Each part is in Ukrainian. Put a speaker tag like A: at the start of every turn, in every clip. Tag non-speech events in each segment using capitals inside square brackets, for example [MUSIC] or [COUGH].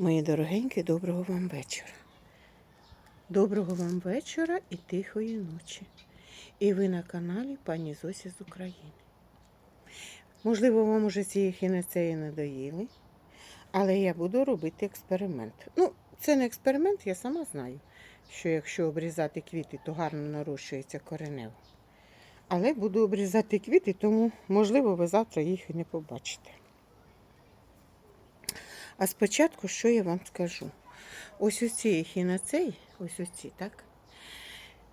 A: Мої дорогенькі, доброго вам вечора. Доброго вам вечора і тихої ночі. І ви на каналі пані Зосі з України. Можливо, вам уже ці хінецеї надоїли, але я буду робити експеримент. Ну, це не експеримент, я сама знаю, що якщо обрізати квіти, то гарно нарощується коренево. Але буду обрізати квіти, тому, можливо, ви завтра їх і не побачите. А спочатку, що я вам скажу? Ось оці ехінацей, ось оці, так?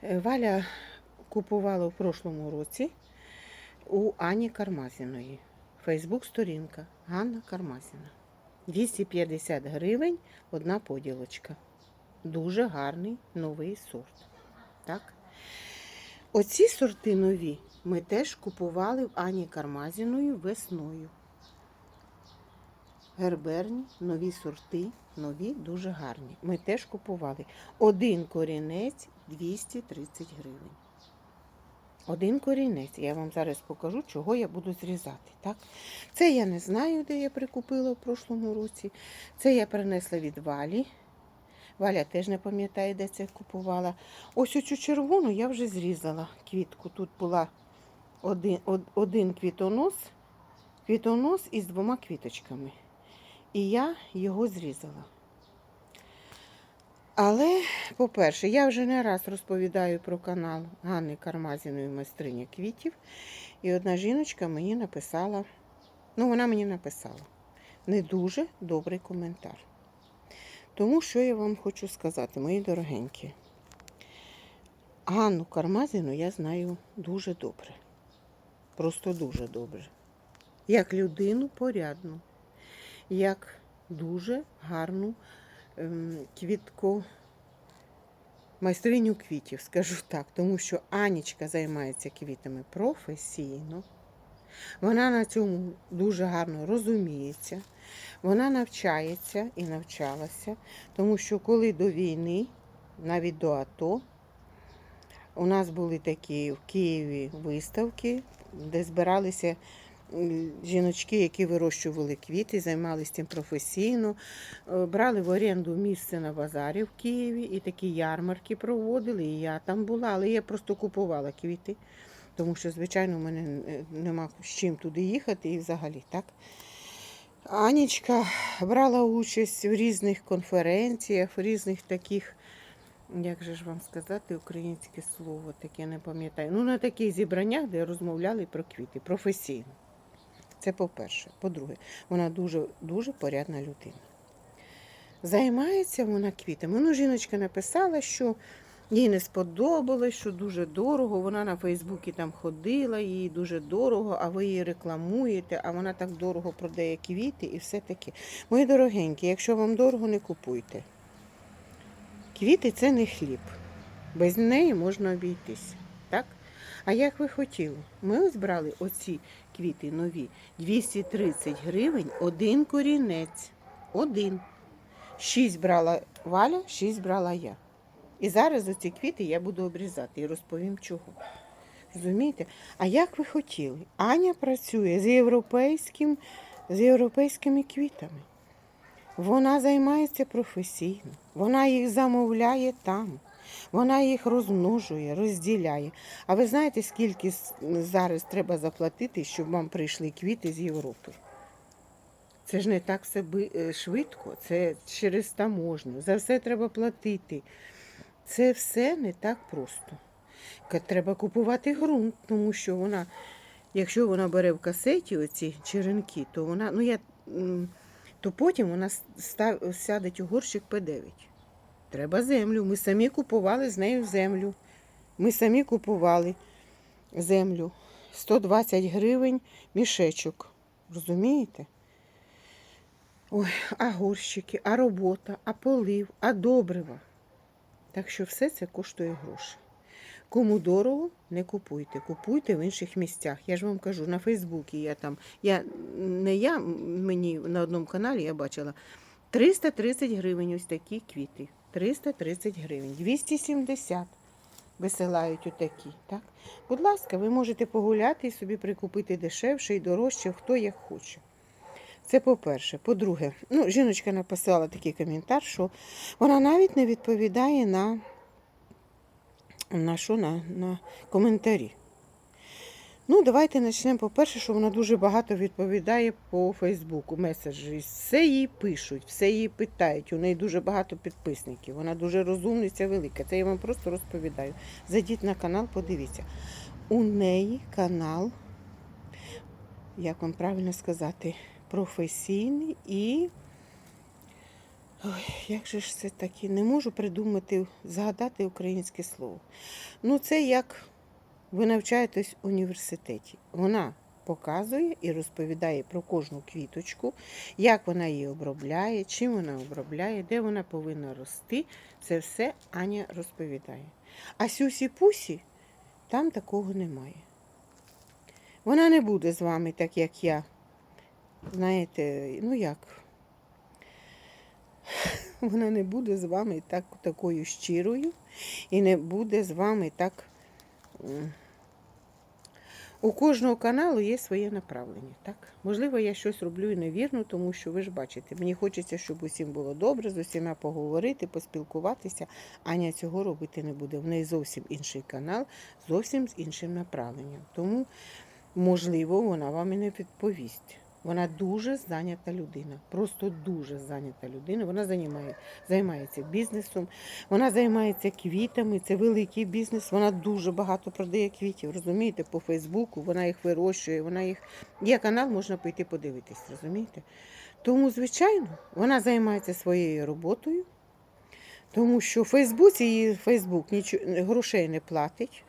A: Е, Валя купувала в прошлому році у Ані Кармазіної. Фейсбук-сторінка Ганна Кармазіна. 250 гривень одна поділочка. Дуже гарний новий сорт. Так? Оці сорти нові ми теж купували в Ані Кармазіної весною. Герберні, нові сорти, нові, дуже гарні. Ми теж купували. Один корінець 230 гривень. Один корінець. Я вам зараз покажу, чого я буду зрізати. Так? Це я не знаю, де я прикупила в прошлому році. Це я принесла від Валі. Валя теж не пам'ятає, де це купувала. Ось оцю червону я вже зрізала квітку. Тут була один, один квітонос, квітонос із двома квіточками. І я його зрізала. Але, по-перше, я вже не раз розповідаю про канал Ганни Кармазіної майстрині квітів. І одна жіночка мені написала, ну, вона мені написала не дуже добрий коментар. Тому що я вам хочу сказати, мої дорогенькі. Ганну Кармазіну я знаю дуже добре. Просто дуже добре. Як людину порядну як дуже гарну ем, квітку майстриню квітів, скажу так, тому що Анічка займається квітами професійно. Вона на цьому дуже гарно розуміється. Вона навчається і навчалася, тому що коли до війни, навіть до АТО, у нас були такі в Києві виставки, де збиралися жіночки, які вирощували квіти, займалися цим професійно, Е, брали в оренду місце на базарі в Києві і такі ярмарки проводили. І я там була, але я просто купувала квіти, тому що, звичайно, в мене е, нема з чим туди їхати і взагалі так. Анічка брала участь в різних конференціях, в різних таких, як же ж вам сказати, українське слово, таке не пам'ятаю. Ну, на таких зібраннях, де розмовляли про квіти професійно. Це по-перше. По-друге, вона дуже дуже порядна людина. Займається вона квітами. Ну, жіночка написала, що їй не сподобалось, що дуже дорого. Вона на Фейсбуці там ходила, їй дуже дорого, а ви її рекламуєте, а вона так дорого продає квіти і все таке. Мої дорогенькі, якщо вам дорого, не купуйте. Квіти це не хліб. Без неї можна обійтись. Так? А як ви хотіли? Ми ось брали оці квіти нові 230 гривень, один корінець. Один. Шість брала Валя, шість брала я. І зараз оці квіти я буду обрізати і розповім чого. Розумієте? А як ви хотіли? Аня працює з європейським, з європейськими квітами. Вона займається професійно, вона їх замовляє там, вона їх розмножує, розділяє. А ви знаєте, скільки зараз треба заплатити, щоб вам прийшли квіти з Європи? Це ж не так все е, швидко, це через таможню. За все треба платити. Це все не так просто. Треба купувати ґрунт, тому що вона, якщо вона бере в касеті оці черенки, то вона, ну я, то потім вона став, сядеть у горщик П9. Треба землю. Ми самі купували з нею землю. Ми самі купували землю. 120 гривень мішечок. Розумієте? Ой, а горщики, а робота, а полив, а добрива. Так що все це коштує гроші. Кому дорого, не купуйте. Купуйте в інших місцях. Я ж вам кажу, на Фейсбуці я там, я не я, мені на одному каналі я бачила 330 гривень ось такі квіти. 330 гривень. 270 висилають отакі. Так? Будь ласка, ви можете погуляти і собі прикупити дешевше і дорожче, хто як хоче. Це по-перше. По-друге, ну, жіночка написала такий коментар, що вона навіть не відповідає на, на, що, на, на коментарі. Ну, давайте почнемо. По-перше, що вона дуже багато відповідає по Фейсбуку, меседжі. Все їй пишуть, все її питають. У неї дуже багато підписників. Вона дуже розумниця велика. Це я вам просто розповідаю. Зайдіть на канал, подивіться. У неї канал, як вам правильно сказати, професійний і. Ой, як же ж це таке? Не можу придумати, згадати українське слово. Ну, це як ви навчаєтесь в університеті. Вона показує і розповідає про кожну квіточку, як вона її обробляє, чим вона обробляє, де вона повинна рости. Це все Аня розповідає. А Сюсі Пусі там такого немає. Вона не буде з вами, так як я. Знаєте, ну як? Вона не буде з вами так, такою щирою і не буде з вами так. У кожного каналу є своє направлення. Так? Можливо, я щось роблю і невірно, тому що ви ж бачите, мені хочеться, щоб усім було добре, з усіма поговорити, поспілкуватися. Аня цього робити не буде. В неї зовсім інший канал, зовсім з іншим направленням. Тому, можливо, вона вам і не відповість. Вона дуже зайнята людина, просто дуже зайнята людина. Вона займає, займається бізнесом, вона займається квітами, це великий бізнес. Вона дуже багато продає квітів, розумієте, по Фейсбуку, вона їх вирощує, вона їх. Є канал, можна пойти подивитись, розумієте? Тому, звичайно, вона займається своєю роботою, тому що в Фейсбуці її Фейсбук нічого, грошей не платить.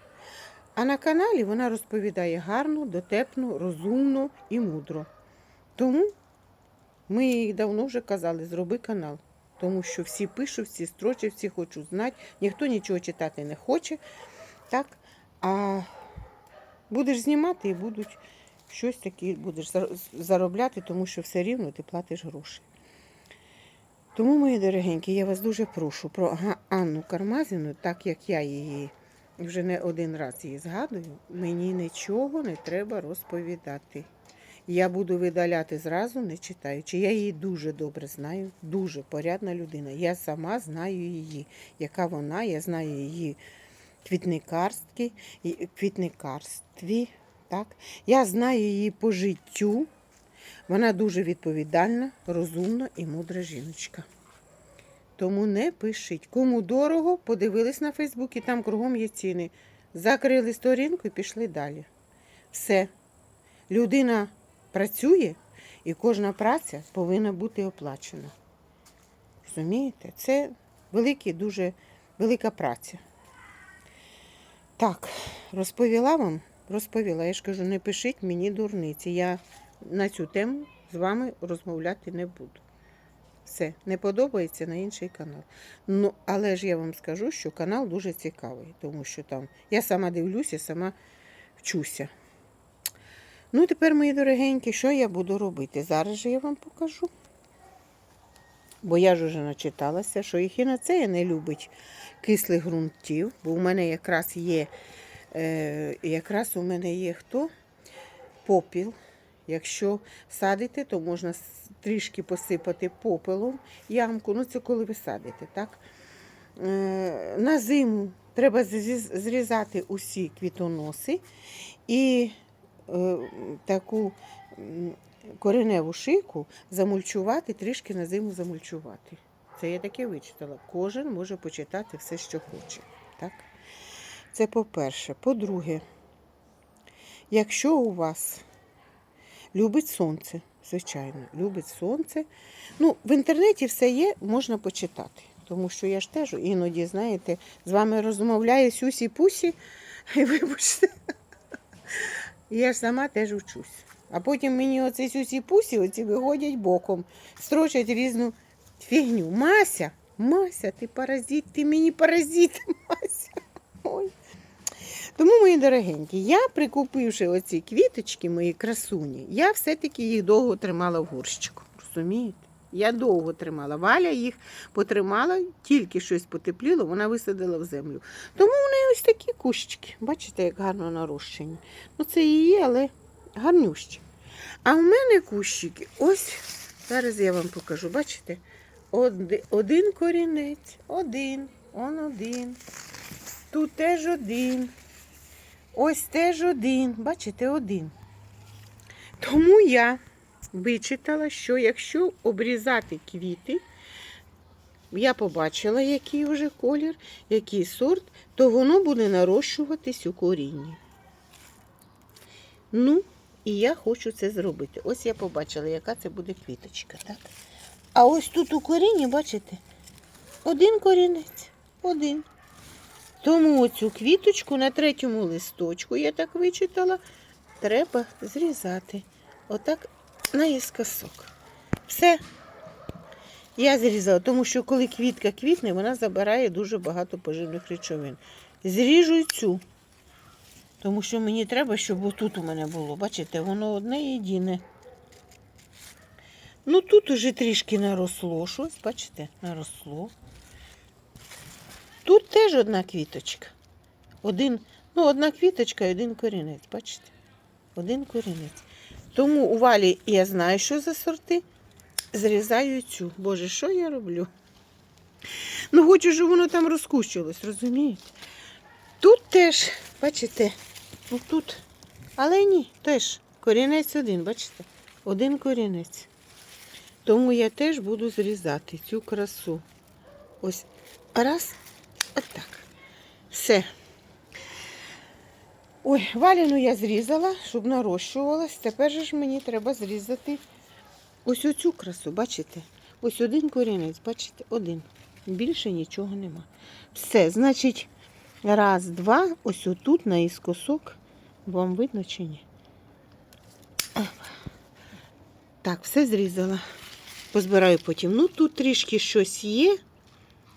A: А на каналі вона розповідає гарно, дотепно, розумно і мудро. Тому ми їй давно вже казали, зроби канал. Тому що всі пишуть, всі строчать, всі хочуть знати, ніхто нічого читати не хоче. Так? А будеш знімати і будуть щось таке будеш заробляти, тому що все рівно ти платиш гроші. Тому, мої дорогенькі, я вас дуже прошу про Анну Кармазіну, так як я її вже не один раз її згадую, мені нічого не треба розповідати. Я буду видаляти зразу, не читаючи. Я її дуже добре знаю, дуже порядна людина. Я сама знаю її, яка вона, я знаю її квітникарські, квітникарстві. Так? Я знаю її по життю. Вона дуже відповідальна, розумна і мудра жіночка. Тому не пишіть. Кому дорого, подивились на Фейсбуці, там кругом є ціни. Закрили сторінку і пішли далі. Все. Людина працює, і кожна праця повинна бути оплачена. Розумієте? Це великий, дуже велика праця. Так, розповіла вам? Розповіла. Я ж кажу, не пишіть мені дурниці. Я на цю тему з вами розмовляти не буду. Все, не подобається на інший канал. Ну, але ж я вам скажу, що канал дуже цікавий, тому що там я сама дивлюся, сама вчуся. Ну, тепер, мої дорогенькі, що я буду робити? Зараз же я вам покажу. Бо я ж уже начиталася, що ехінацея не любить кислих ґрунтів, бо у мене якраз є, е, якраз у мене є хто? Попіл. Якщо садите, то можна трішки посипати попелом ямку. Ну, це коли ви садите, так? Е, на зиму треба зрізати усі квітоноси і таку кореневу шийку замульчувати, трішки на зиму замульчувати. Це я таке вичитала. Кожен може почитати все, що хоче. Так? Це по-перше. По-друге, якщо у вас любить сонце, звичайно, любить сонце. Ну, в інтернеті все є, можна почитати. Тому що я ж теж іноді, знаєте, з вами розмовляє сюсі-пусі, і [LAUGHS] вибачте, я ж сама теж вчусь. А потім мені оці сюсі-пусі оці виходять боком, строчать різну фігню. Мася, Мася, ти паразит, ти мені паразит, [LAUGHS] Мася. Ой. Тому, мої дорогенькі, я прикупивши оці квіточки, мої красуні, я все-таки їх довго тримала в горщику. Розумієте? Я довго тримала. Валя їх потримала, тільки щось потепліло, вона висадила в землю. Тому в неї ось такі кущики. Бачите, як гарно нарощені. Ну, це є, але гарнющі. А в мене кущики, ось, зараз я вам покажу, бачите? Оди- Один корінець, один, он один. Тут теж один. Ось теж один. Бачите, один. Тому я вичитала, що якщо обрізати квіти, я побачила, який вже колір, який сорт, то воно буде нарощуватись у корінні. Ну, і я хочу це зробити. Ось я побачила, яка це буде квіточка. Так? А ось тут у корінні, бачите, один корінець. Один. Тому оцю квіточку на третьому листочку, я так вичитала, треба зрізати. Отак наїскосок. Все. Я зрізала, тому що коли квітка квітне, вона забирає дуже багато поживних речовин. Зріжу цю. Тому що мені треба, щоб отут у мене було. Бачите, воно одне єдине. Ну тут уже трішки наросло щось, бачите, наросло. Тут теж одна квіточка. Один, ну, одна квіточка і один корінець, бачите? Один корінець. Тому у валі я знаю, що за сорти. Зрізаю цю. Боже, що я роблю? Ну, хочу, щоб воно там розкущилось, розумієте? Тут теж, бачите, ну тут. Але ні, теж корінець один, бачите? Один корінець. Тому я теж буду зрізати цю красу. Ось раз, отак. Все. Ой, валіну я зрізала, щоб нарощувалась. Тепер же ж мені треба зрізати ось оцю красу, бачите? Ось один корінець, бачите, один. Більше нічого нема. Все, значить, раз, два, ось отут наіскосок. Вам видно чи ні? Так, все зрізала. Позбираю потім. Ну, тут трішки щось є.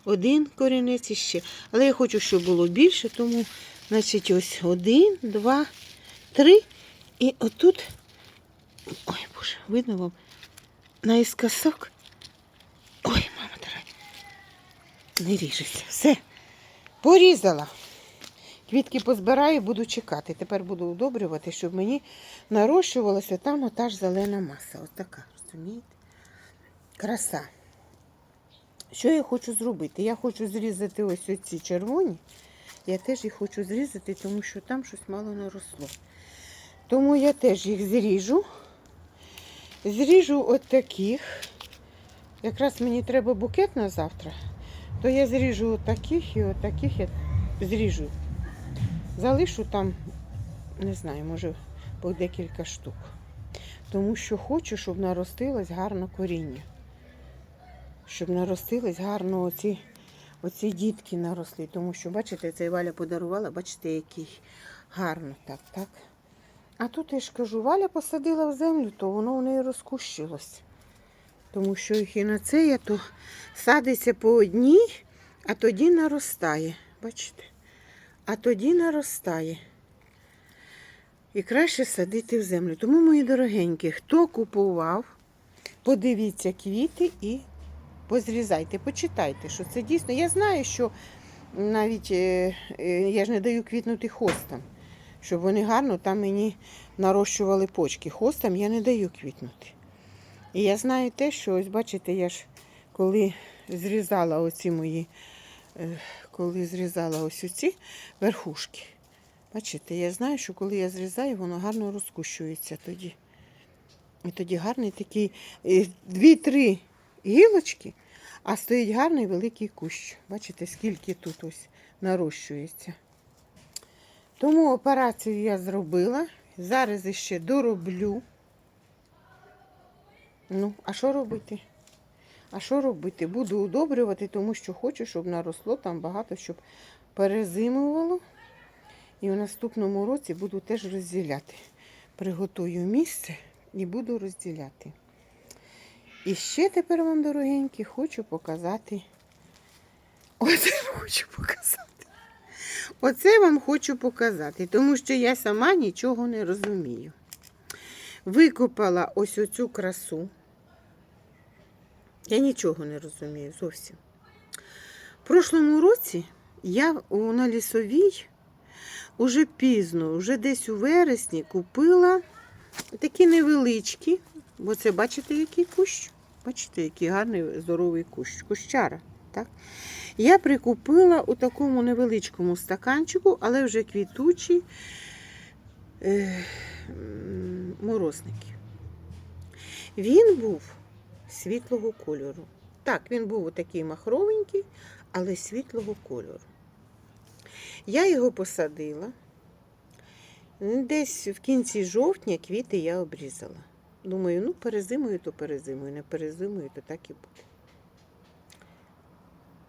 A: Один корінець іще. Але я хочу, щоб було більше, тому, значить, ось один, два, три. І отут. Ой, Боже, видно вам? Наіскосок. Ой, мама дорога. Не ріжеться. Все. Порізала. Квітки позбираю, буду чекати. Тепер буду удобрювати, щоб мені нарощувалася там ота ж зелена маса. Ось така, розумієте? Краса. Що я хочу зробити? Я хочу зрізати ось оці червоні. Я теж їх хочу зрізати, тому що там щось мало наросло. Тому я теж їх зріжу. Зріжу от таких. Якраз мені треба букет на завтра, то я зріжу от таких і от таких я зріжу. Залишу там, не знаю, може по декілька штук. Тому що хочу, щоб наростилось гарно коріння. Щоб наростились гарно оці, оці дітки наросли. Тому що, бачите, цей Валя подарувала, бачите, який гарно так, так. А тут я ж кажу, Валя посадила в землю, то воно в неї розкущилось. Тому що ехінацея то садиться по одній, а тоді наростає. Бачите? А тоді наростає. І краще садити в землю. Тому, мої дорогенькі, хто купував, подивіться квіти і позрізайте, почитайте, що це дійсно. Я знаю, що навіть е, е, я ж не даю квітнути хостам, щоб вони гарно там мені нарощували почки. Хостам я не даю квітнути. І я знаю те, що ось бачите, я ж коли зрізала оці мої, е, коли зрізала ось оці верхушки. Бачите, я знаю, що коли я зрізаю, воно гарно розкущується тоді. І тоді гарний такий дві-три гілочки, а стоїть гарний великий кущ. Бачите, скільки тут ось нарощується. Тому операцію я зробила. Зараз іще дороблю. Ну, а що робити? А що робити? Буду удобрювати, тому що хочу, щоб наросло там багато, щоб перезимувало. І в наступному році буду теж розділяти. Приготую місце і буду розділяти. І ще тепер вам, дорогенькі, хочу показати. Оце хочу показати. Оце вам хочу показати, тому що я сама нічого не розумію. Викопала ось оцю красу. Я нічого не розумію зовсім. В прошлому році я на лісовій уже пізно, вже десь у вересні купила такі невеличкі, бо це бачите, який кущ? Бачите, який гарний здоровий кущ. Кущара. Так? Я прикупила у такому невеличкому стаканчику, але вже квітучі е, морозники. Він був світлого кольору. Так, він був такий махровенький, але світлого кольору. Я його посадила. Десь в кінці жовтня квіти я обрізала. Думаю, ну перезимую, то перезимую, не перезимую, то так і буде.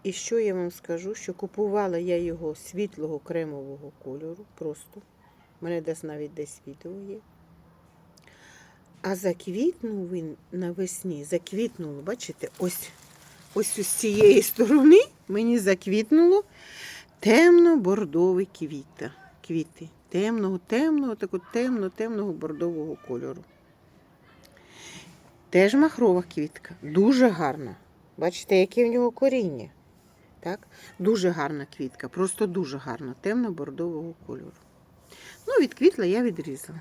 A: І що я вам скажу, що купувала я його світлого кремового кольору, просто. У мене десь навіть десь відео є. А заквітнув він навесні, заквітнуло, бачите, ось, ось з цієї сторони мені заквітнуло темно-бордові. Квіти. Темного, темного, такого темно-темного бордового кольору. Теж махрова квітка. Дуже гарна. Бачите, яке в нього коріння. Так? Дуже гарна квітка, просто дуже гарна, темно-бордового кольору. Ну, відквітла я відрізала.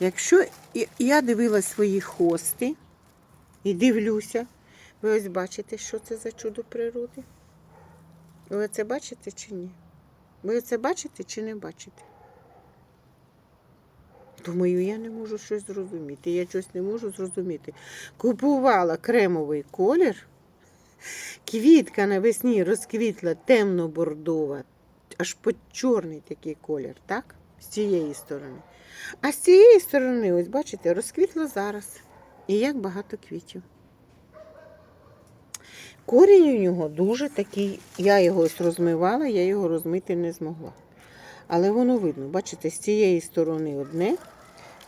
A: Якщо я дивилась свої хости і дивлюся, ви ось бачите, що це за чудо природи? Ви це бачите чи ні? Ви це бачите чи не бачите? Думаю, я не можу щось зрозуміти. Я щось не можу зрозуміти. Купувала кремовий колір, квітка навесні розквітла темно-бордова, аж по чорний такий колір, так? З цієї сторони. А з цієї сторони, ось бачите, розквітла зараз. І як багато квітів. Корінь у нього дуже такий, я його ось розмивала, я його розмити не змогла. Але воно видно, бачите, з цієї сторони одне,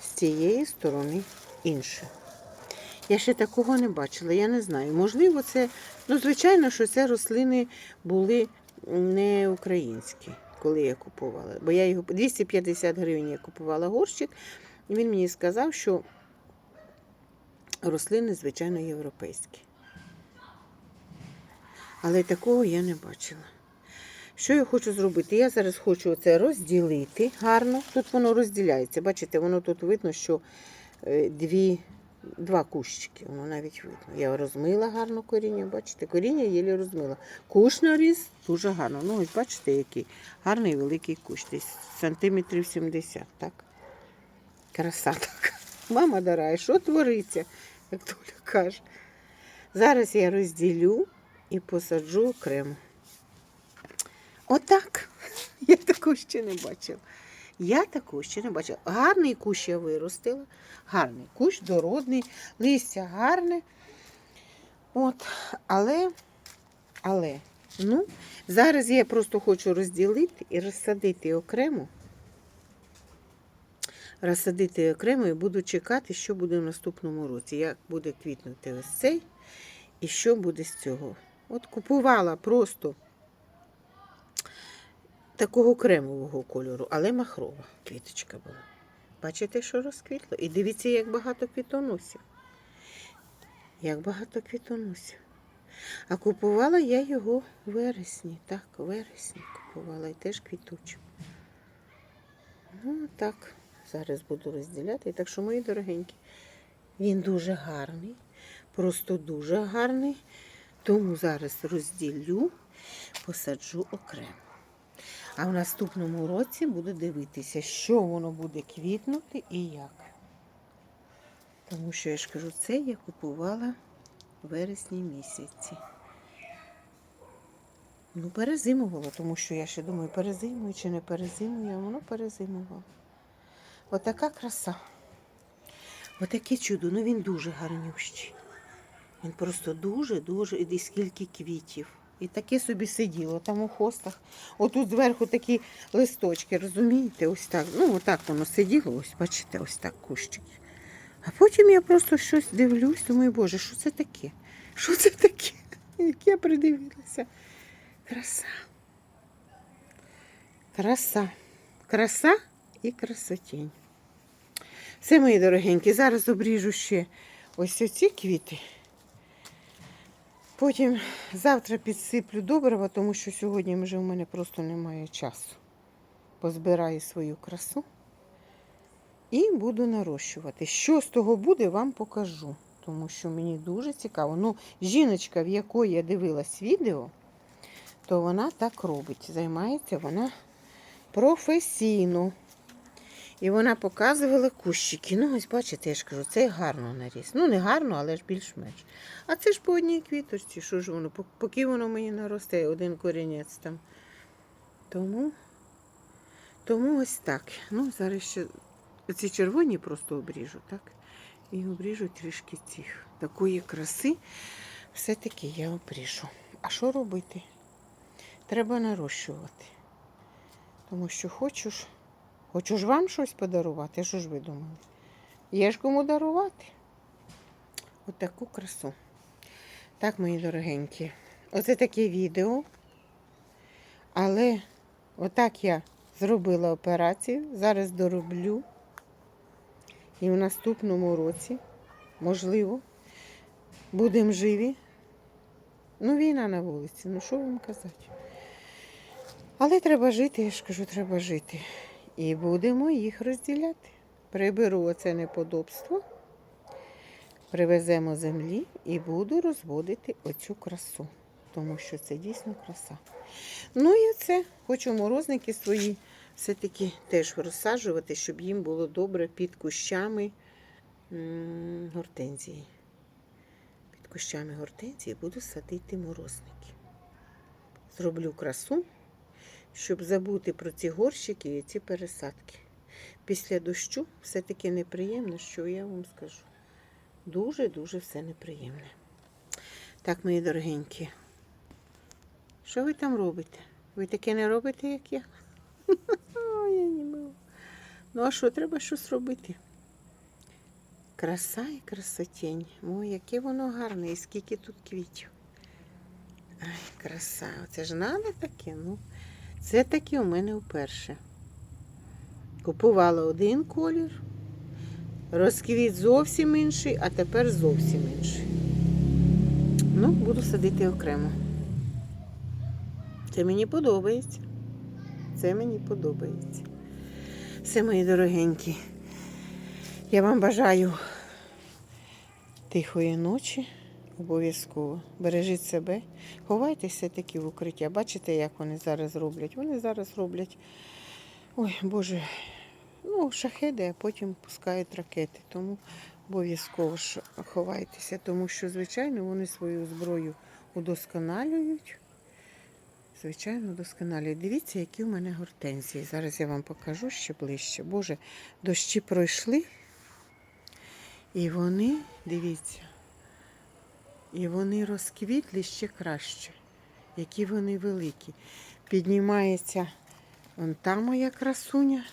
A: з цієї сторони інше. Я ще такого не бачила, я не знаю. Можливо, це, ну, звичайно, що це рослини були не українські, коли я купувала. Бо я його 250 гривень я купувала горщик, і він мені сказав, що рослини, звичайно, європейські. Але такого я не бачила. Що я хочу зробити? Я зараз хочу це розділити гарно. Тут воно розділяється. Бачите, воно тут видно, що е, дві, два кущики. Воно навіть видно. Я розмила гарно коріння. Бачите, коріння єлі розмила. Кущ наріз дуже гарно. Ну, ось бачите, який гарний великий кущ. Десь сантиметрів 70, так? Краса така. Мама дорога, що твориться, як Толя каже. Зараз я розділю і посаджу окремо. Отак. [LAUGHS] Я такого ще не бачила. Я такого ще не бачила. Гарний кущ я виростила. Гарний кущ, дородний, листя гарне. От, але, але, ну, зараз я просто хочу розділити і розсадити окремо. Розсадити окремо і буду чекати, що буде в наступному році. Як буде квітнути ось цей і що буде з цього. От купувала просто такого кремового кольору, але махрова квіточка була. Бачите, що розквітло? І дивіться, як багато квітоносів. Як багато квітоносів. А купувала я його вересні. Так, в вересні купувала і теж квітучу. Ну, так, зараз буду розділяти. Так що, мої дорогенькі, він дуже гарний, просто дуже гарний. Тому зараз розділю, посаджу окремо. А в наступному році буду дивитися, що воно буде квітнути і як. Тому що я ж кажу, це я купувала в вересні місяці. Ну, перезимувала, тому що я ще думаю, перезимую чи не перезимую, а воно перезимувало. Отака краса. Отаке чудо. Ну він дуже гарнющий. Він просто дуже-дуже, і скільки квітів. І таке собі сиділо там у хостах. Отут зверху такі листочки, розумієте? Ось так. Ну, отак воно сиділо, ось, бачите, ось так кущики. А потім я просто щось дивлюсь, думаю, боже, що це таке? Що це таке? [LAUGHS] Як я придивилася. Краса. Краса. Краса і красотінь. Все, мої дорогенькі, зараз обріжу ще ось оці квіти. Потім завтра підсиплю добрива, тому що сьогодні вже у мене просто немає часу. Позбираю свою красу. І буду нарощувати. Що з того буде, вам покажу. Тому що мені дуже цікаво. Ну, жіночка, в якої я дивилась відео, то вона так робить. Займається вона професійно. І вона показувала кущики. Ну, ось бачите, я ж кажу, це гарно наріс. Ну, не гарно, але ж більш-менш. А це ж по одній квіточці. Що ж воно? Поки воно мені наросте, один корінець там. Тому, тому ось так. Ну, зараз ще ці червоні просто обріжу, так? І обріжу трішки цих. Такої краси все-таки я обріжу. А що робити? Треба нарощувати. Тому що хочу ж, хочу ж вам щось подарувати. Що ж ви думали? Є ж кому дарувати. От таку красу. Так, мої дорогенькі. Оце таке відео. Але отак я зробила операцію. Зараз дороблю. І в наступному році, можливо, будемо живі. Ну, війна на вулиці, ну що вам казати? Але треба жити, я ж кажу, треба жити. І будемо їх розділяти. Приберу оце неподобство, привеземо землі і буду розводити оцю красу. Тому що це дійсно краса. Ну і це хочу морозники свої все-таки теж розсаджувати, щоб їм було добре під кущами гортензії. Під кущами гортензії буду садити морозники. Зроблю красу, щоб забути про ці горщики і ці пересадки. Після дощу все-таки неприємно, що я вам скажу. Дуже-дуже все неприємне. Так, мої дорогенькі. Що ви там робите? Ви таке не робите, як я? [LAUGHS] Я не можу. Ну, а що, треба щось робити? Краса і красотень. Ой, яке воно гарне, і скільки тут квітів. Ай, краса. Оце ж надо таке, ну. Це таке у мене вперше. Купувала один колір, розквіт зовсім інший, а тепер зовсім інший. Ну, буду садити окремо. Це мені подобається. Це мені подобається. Все, мої дорогенькі. Я вам бажаю тихої ночі. Обов'язково. Бережіть себе. Ховайтеся таки в укриття. Бачите, як вони зараз роблять? Вони зараз роблять. Ой, Боже, ну, шахеди, а потім пускають ракети. Тому обов'язково ховайтеся, тому що, звичайно, вони свою зброю удосконалюють. Звичайно, удосконалюють. Дивіться, які в мене гортензії. Зараз я вам покажу ще ближче. Боже, дощі пройшли. І вони, дивіться, і вони розквітлі ще краще. Які вони великі. Піднімається вон там моя красуня.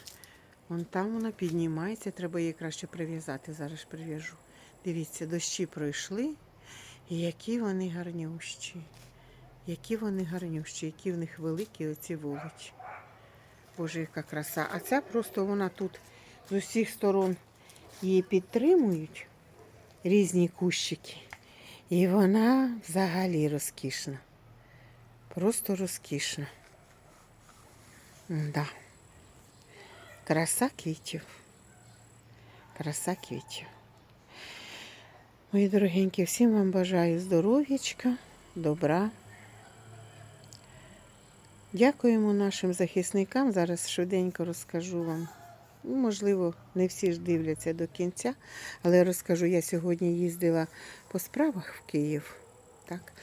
A: Вон там вона піднімається. Треба її краще прив'язати. Зараз прив'яжу. Дивіться, дощі пройшли. І які вони гарнющі. Які вони гарнющі, які в них великі оці вуличі. Боже, яка краса. А ця просто вона тут з усіх сторон її підтримують різні кущики. І вона взагалі розкішна. Просто розкішна. Да. Краса квітів. Краса квітів. Мої дорогенькі, всім вам бажаю здоров'ячка, добра. Дякуємо нашим захисникам. Зараз швиденько розкажу вам. Ну, Можливо, не всі ж дивляться до кінця, але розкажу, я сьогодні їздила по справах в Київ так,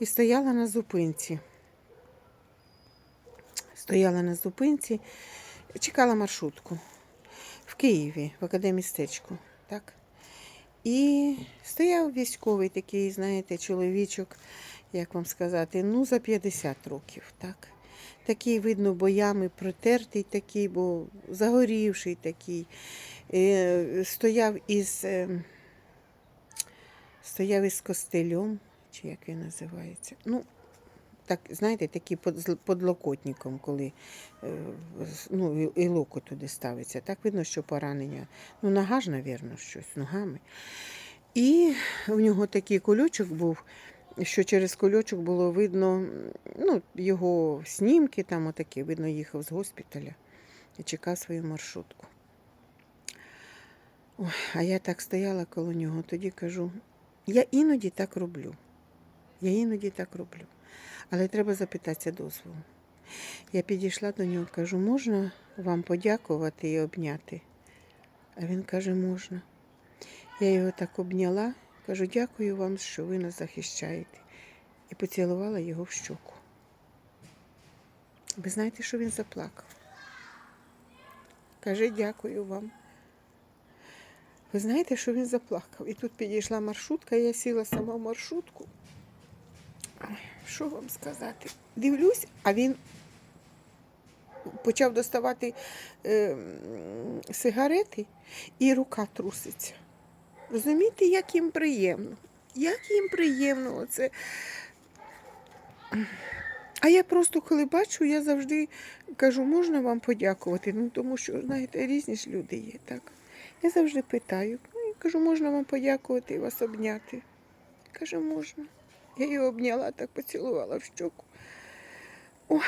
A: і стояла на зупинці. Стояла на зупинці, чекала маршрутку в Києві, в академістечку. Так. І стояв військовий такий, знаєте, чоловічок, як вам сказати, ну за 50 років. так. Такий, видно, боями протертий такий, бо загорівший такий. Е, стояв із, е, стояв із костелем, чи як він називається. Ну, так, знаєте, такий под, з подлокотником, коли е, ну, і, локоть туди ставиться. Так видно, що поранення. Ну, нога ж, мабуть, щось ногами. І в нього такий кульочок був, що через кульочок було видно ну, його снімки, там отакі, видно, їхав з госпіталя і чекав свою маршрутку. Ой, а я так стояла коло нього, тоді кажу, я іноді так роблю. Я іноді так роблю. Але треба запитатися дозволу. Я підійшла до нього, кажу, можна вам подякувати і обняти? А він каже, можна. Я його так обняла, кажу, дякую вам, що ви нас захищаєте. І поцілувала його в щоку. Ви знаєте, що він заплакав? Каже, дякую вам. Ви знаєте, що він заплакав? І тут підійшла маршрутка, я сіла сама в маршрутку. Що вам сказати? Дивлюсь, а він почав доставати е, сигарети, і рука труситься. Розумієте, як їм приємно? Як їм приємно оце. А я просто, коли бачу, я завжди кажу, можна вам подякувати? Ну, тому що, знаєте, різні ж люди є, так? Я завжди питаю, ну, кажу, можна вам подякувати і вас обняти? Каже, можна. Я його обняла, так поцілувала в щоку. Ой,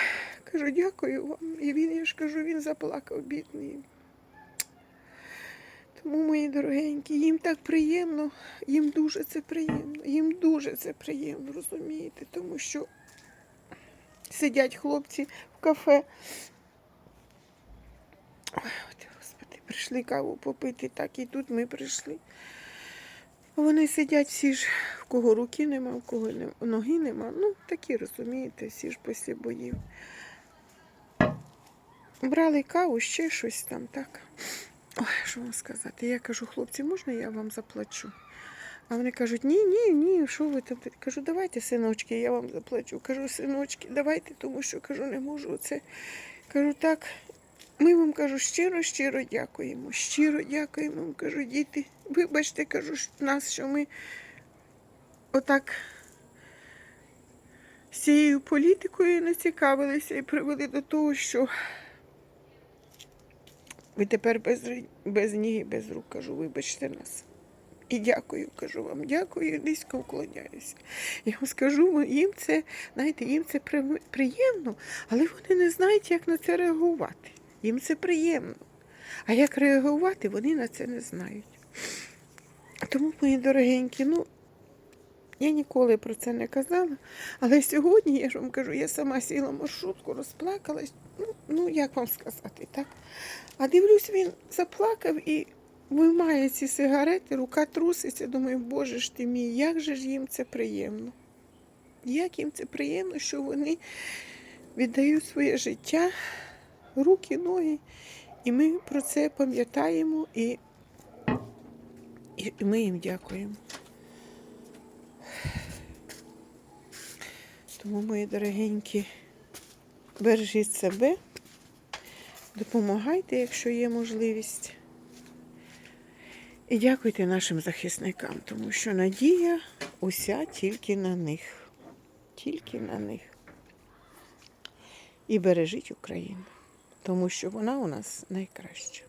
A: кажу, дякую вам. І він, я ж кажу, він заплакав, бідний. Мої дорогенькі, їм так приємно, їм дуже це приємно, їм дуже це приємно, розумієте, тому що сидять хлопці в кафе. Ой, Господи, прийшли каву попити, так і тут ми прийшли. Вони сидять всі ж, в кого руки нема, в кого нема, ноги нема. Ну, такі, розумієте, всі ж після боїв. Брали каву, ще щось там, так. Що вам сказати? Я кажу, хлопці, можна я вам заплачу? А вони кажуть, ні, ні, ні, що ви там? Кажу, давайте, синочки, я вам заплачу. Кажу, синочки, давайте, тому що кажу, не можу це. Кажу, так, ми вам кажу, щиро, щиро дякуємо. Щиро дякуємо кажу, діти. Вибачте, кажу, нас, що ми отак з цією політикою не цікавилися і привели до того, що ви тепер без, без ніг без рук, кажу, вибачте нас. І дякую, кажу вам, дякую, низько вклоняюся. Я вам скажу, їм це, знаєте, їм це приємно, але вони не знають, як на це реагувати. Їм це приємно. А як реагувати, вони на це не знають. Тому, мої дорогенькі, ну, я ніколи про це не казала, але сьогодні, я ж вам кажу, я сама сіла маршрутку, розплакалась. Ну, ну як вам сказати, так? А дивлюсь, він заплакав і виймає ці сигарети, рука труситься. Думаю, боже ж ти мій, як же ж їм це приємно? Як їм це приємно, що вони віддають своє життя, руки, ноги. І ми про це пам'ятаємо і, і ми їм дякуємо. Тому, мої дорогенькі, бережіть себе, допомагайте, якщо є можливість. І дякуйте нашим захисникам, тому що надія уся тільки на них. Тільки на них. І бережіть Україну, тому що вона у нас найкраща.